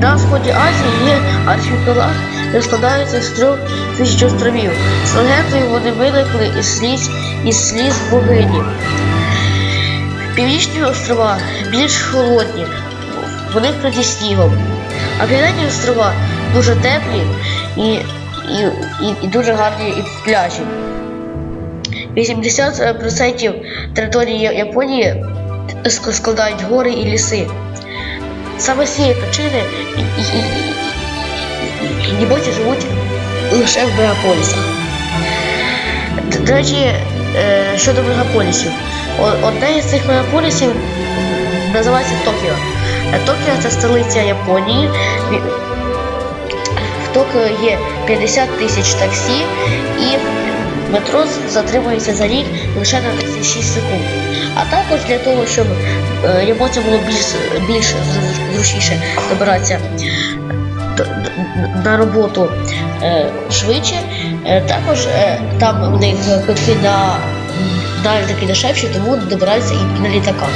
На сході Азії є архіпелаг, де складається з трьох тисяч островів. З легендою вони виникли із сліз, із сліз богині. Північні острова більш холодні, вони вкриті снігом. А південні острова дуже теплі і, і, і, і дуже гарні і пляжі. 80% території Японії складають гори і ліси. Саме з цієї причини і, і, і, і, і ніботі живуть лише в мегаполісах. До речі, е, щодо мегаполісів, одне із цих мегаполісів називається Токіо. Е, Токіо це столиця Японії. В Токіо є 50 тисяч таксі і метро затримується за рік лише на 36 секунд. А також для того, щоб е, було більш, більш зручніше добиратися до- до- на роботу е, швидше, е, також там у них квитки на, на літаки дешевші, тому добираються і на літаках.